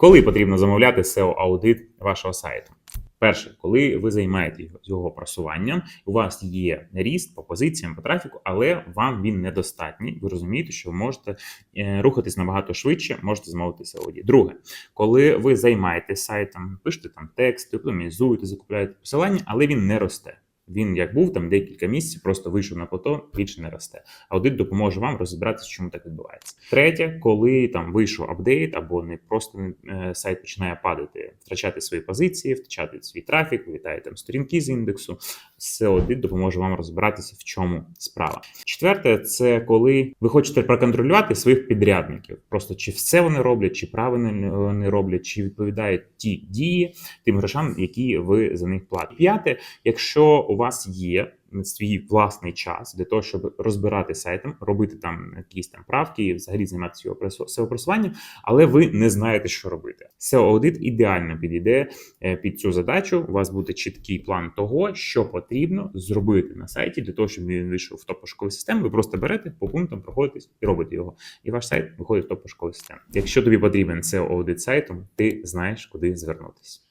Коли потрібно замовляти SEO-аудит вашого сайту? Перше, коли ви займаєте його- просуванням, у вас є ріст по позиціям, по трафіку, але вам він недостатній. Ви розумієте, що ви можете е, рухатись набагато швидше, можете замовити SEO-аудит. Друге, коли ви займаєтесь сайтом, пишете там тексти, оптимізуєте, закупляєте посилання, але він не росте. Він як був там декілька місяців, просто вийшов на плато, більше не росте. Аудит допоможе вам розібратися, чому так відбувається. Третє, коли там вийшов апдейт, або не просто е, сайт починає падати, втрачати свої позиції, втрачати свій трафік, вітає там сторінки з індексу. SEO аудит допоможе вам розібратися, в чому справа. Четверте, це коли ви хочете проконтролювати своїх підрядників, просто чи все вони роблять, чи правильно вони роблять, чи відповідають ті дії тим грошам, які ви за них платите. П'яте, якщо у вас є свій власний час для того, щоб розбирати сайтом, робити там якісь там правки і взагалі займатися його SEO просуванням, але ви не знаєте, що робити. SEO аудит ідеально підійде е, під цю задачу. У вас буде чіткий план того, що потрібно зробити на сайті для того, щоб він вийшов в топ системи. Ви просто берете по пунктам, проходитесь і робите його. І ваш сайт виходить в топ пошукової. Якщо тобі потрібен SEO аудит сайту, ти знаєш, куди звернутися.